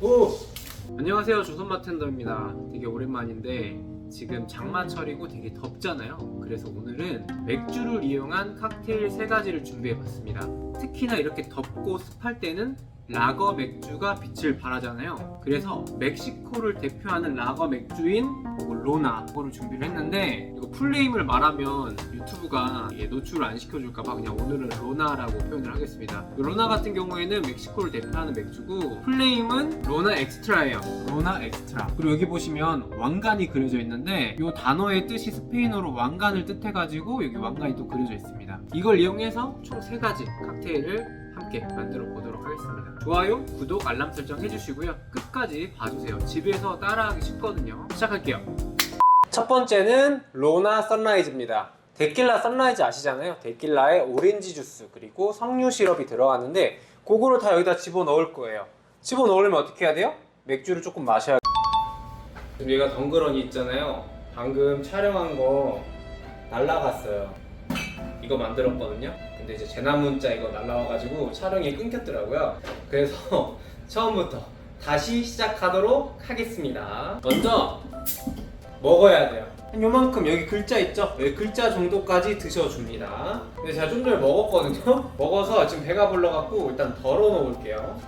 오! 안녕하세요. 조선마텐더입니다. 되게 오랜만인데 지금 장마철이고 되게 덥잖아요. 그래서 오늘은 맥주를 이용한 칵테일 세 가지를 준비해봤습니다. 특히나 이렇게 덥고 습할 때는 라거 맥주가 빛을 발하잖아요. 그래서 멕시코를 대표하는 라거 맥주인 뭐 로나 그거를 준비를 했는데 이거 풀네임을 말하면 유튜브가 노출을 안 시켜줄까봐 그냥 오늘은 로나라고 표현을 하겠습니다. 로나 같은 경우에는 멕시코를 대표하는 맥주고 풀네임은 로나 엑스트라예요. 로나 엑스트라. 그리고 여기 보시면 왕관이 그려져 있는데 이 단어의 뜻이 스페인어로 왕관을 뜻해가지고 여기 왕관이 또 그려져 있습니다. 이걸 이용해서 총세 가지 칵테일을 함께 만들어 보도록 하겠습니다. 좋아요, 구독, 알람 설정 해주시고요. 끝까지 봐주세요. 집에서 따라하기 쉽거든요. 시작할게요. 첫 번째는 로나 선라이즈입니다. 데킬라 선라이즈 아시잖아요. 데킬라에 오렌지 주스 그리고 석류 시럽이 들어가는데 그거를 다 여기다 집어 넣을 거예요. 집어 넣으려면 어떻게 해야 돼요? 맥주를 조금 마셔야 지금 얘가 덩그러니 있잖아요. 방금 촬영한 거 날라갔어요. 이거 만들었거든요. 근데 이제 재난 문자 이거 날라와가지고 촬영이 끊겼더라고요. 그래서 처음부터 다시 시작하도록 하겠습니다. 먼저 먹어야 돼요. 한 요만큼 여기 글자 있죠? 여기 글자 정도까지 드셔줍니다. 근데 제가 좀 전에 먹었거든요. 먹어서 지금 배가 불러갖고 일단 덜어 놓을게요.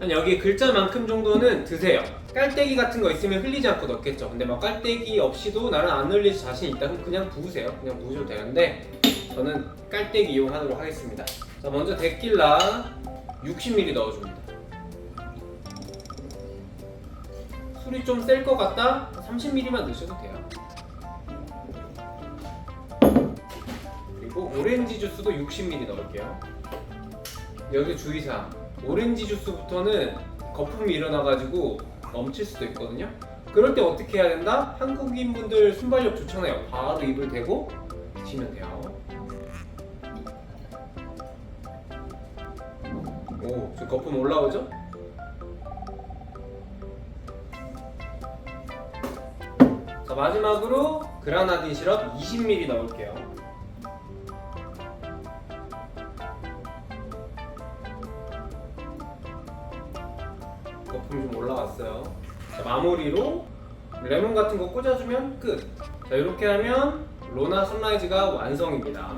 한 여기 글자만큼 정도는 드세요. 깔때기 같은 거 있으면 흘리지 않고 넣겠죠. 근데 막 깔때기 없이도 나는 안 흘릴 자신 있다. 그럼 그냥 부으세요. 그냥 부으셔도 되는데 저는 깔때기 이용하도록 하겠습니다. 자, 먼저 데킬라 60ml 넣어줍니다. 술이 좀 셀 것 같다? 30ml만 넣으셔도 돼요. 그리고 오렌지 주스도 60ml 넣을게요. 여기 주의사항. 오렌지 주스부터는 거품이 일어나가지고 멈출 수도 있거든요. 그럴 때 어떻게 해야 된다? 한국인 분들 순발력 좋잖아요. 바로 입을 대고 드시면 돼요. 오, 지금 거품 올라오죠? 자, 마지막으로 그라나딘 시럽 20ml 넣을게요. 올라왔어요. 자, 마무리로 레몬 같은 거 꽂아주면 끝. 자, 이렇게 하면 로나 선라이즈가 완성입니다.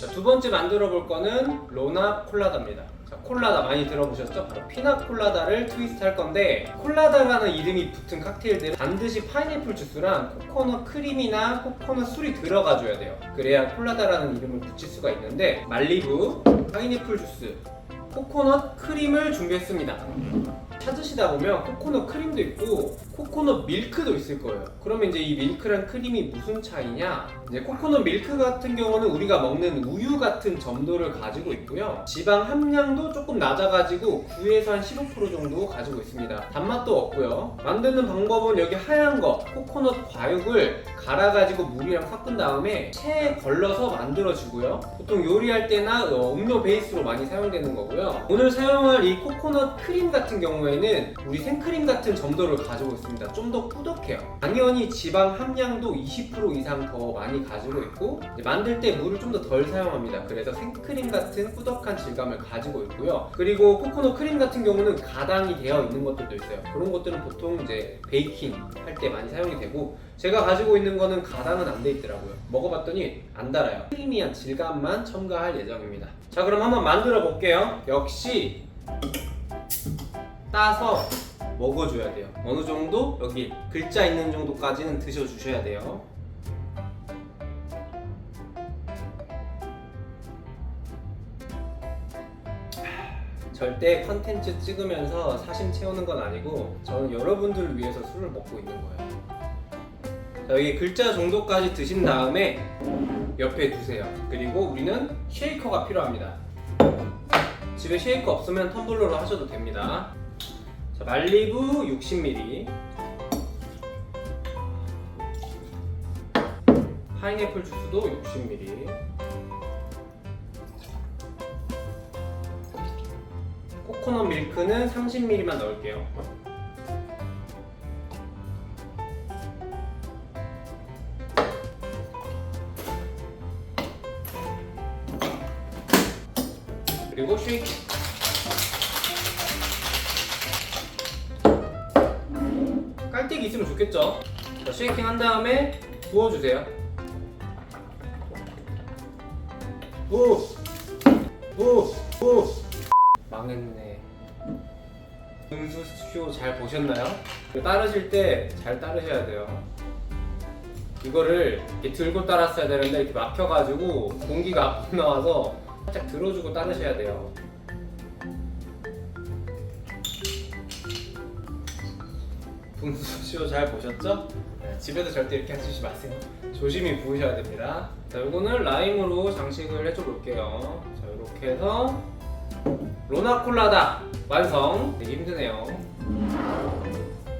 자, 두 번째 만들어 볼 거는 로나 콜라다입니다. 자, 콜라다 많이 들어보셨죠? 바로 피나콜라다를 트위스트 할 건데 콜라다라는 이름이 붙은 칵테일들은 반드시 파인애플 주스랑 코코넛 크림이나 코코넛 술이 들어가줘야 돼요. 그래야 콜라다라는 이름을 붙일 수가 있는데 말리부, 파인애플 주스, 코코넛 크림을 준비했습니다. 찾으시다 보면 코코넛 크림도 있고 코코넛 밀크도 있을 거예요. 그러면 이제 이 밀크랑 크림이 무슨 차이냐? 이제 코코넛 밀크 같은 경우는 우리가 먹는 우유 같은 점도를 가지고 있고요. 지방 함량도 조금 낮아가지고 9에서 한 15% 정도 가지고 있습니다. 단맛도 없고요. 만드는 방법은 여기 하얀 거 코코넛 과육을 갈아가지고 물이랑 섞은 다음에 체에 걸러서 만들어주고요. 보통 요리할 때나 어, 음료 베이스로 많이 사용되는 거고요. 오늘 사용할 이 코코넛 크림 같은 경우에 는 우리 생크림 같은 점도를 가지고 있습니다. 좀 더 꾸덕해요. 당연히 지방 함량도 20% 이상 더 많이 가지고 있고 만들 때 물을 좀 더 덜 사용합니다. 그래서 생크림 같은 꾸덕한 질감을 가지고 있고요. 그리고 코코넛 크림 같은 경우는 가당이 되어 있는 것들도 있어요. 그런 것들은 보통 이제 베이킹 할 때 많이 사용이 되고 제가 가지고 있는 거는 가당은 안 돼 있더라고요. 먹어봤더니 안 달아요. 크리미한 질감만 첨가할 예정입니다. 자 그럼 한번 만들어 볼게요. 역시 따서 먹어줘야 돼요. 어느 정도 여기 글자 있는 정도까지는 드셔주셔야 돼요. 절대 컨텐츠 찍으면서 사심 채우는 건 아니고 저는 여러분들을 위해서 술을 먹고 있는 거예요. 자, 여기 글자 정도까지 드신 다음에 옆에 두세요. 그리고 우리는 쉐이커가 필요합니다. 집에 쉐이커 없으면 텀블러로 하셔도 됩니다. 자, 말리부 60ml 파인애플 주스도 60ml 코코넛 밀크는 30ml만 넣을게요. 그리고 그리고 쉐이킹. 있으면 좋겠죠? 자, 쉐이킹 한 다음에 부어주세요. 오! 오! 오! 망했네. 음수쇼 잘 보셨나요? 따르실 때 잘 따르셔야 돼요. 이거를 이렇게 들고 따랐어야 되는데 이렇게 막혀가지고 공기가 안 나와서 살짝 들어주고 따르셔야 돼요. 분수쇼 잘 보셨죠? 네, 집에서 절대 이렇게 하시지 마세요. 조심히 부으셔야 됩니다. 자, 이거는 라임으로 장식을 해줘 볼게요. 자, 이렇게 해서 로나콜라다 완성. 되게 힘드네요.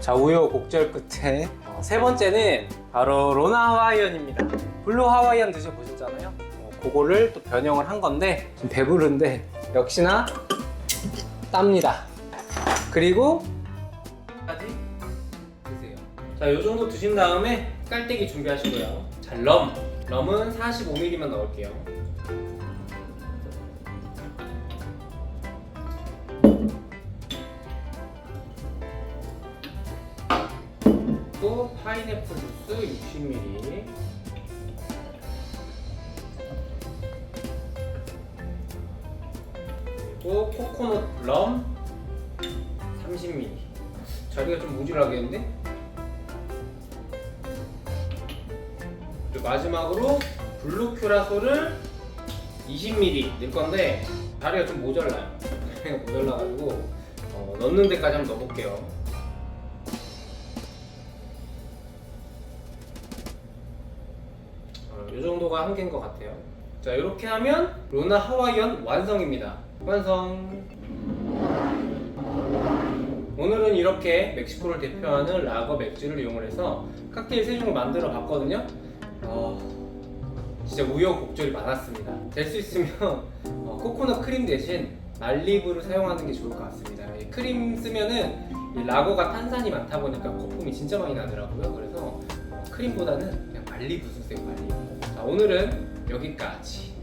자, 우여 곡절 끝에 어, 세 번째는 바로 로나 하와이언입니다. 블루 하와이안 드셔보셨잖아요. 어, 그거를 또 변형을 한 건데 좀 배부른데 역시나 땀니다. 그리고 자, 이 정도 드신 다음에 깔때기 준비하시고요. 자, 럼. 럼은 45ml만 넣을게요. 또 파인애플 주스 60ml. 그리고 코코넛 럼 30ml. 자리가 좀 모질하겠는데? 마지막으로 블루 큐라소를 20ml 넣을 건데 자리가 좀 모자라요. 자리가 모자라가지고 어, 넣는 데까지 한번 넣어볼게요. 어, 이 정도가 한계인 것 같아요. 자, 이렇게 하면 로나 하와이언 완성입니다. 완성. 오늘은 이렇게 멕시코를 대표하는 라거 맥주를 이용해서 칵테일 세 종을 만들어 봤거든요. 어, 진짜 우여곡절이 많았습니다. 될 수 있으면 어, 코코넛 크림 대신 말리브를 사용하는 게 좋을 것 같습니다. 이 크림 쓰면은 이 라거가 탄산이 많다 보니까 거품이 진짜 많이 나더라고요. 그래서 어, 크림보다는 그냥 말리브 쓰세요. 말리브. 자, 오늘은 여기까지.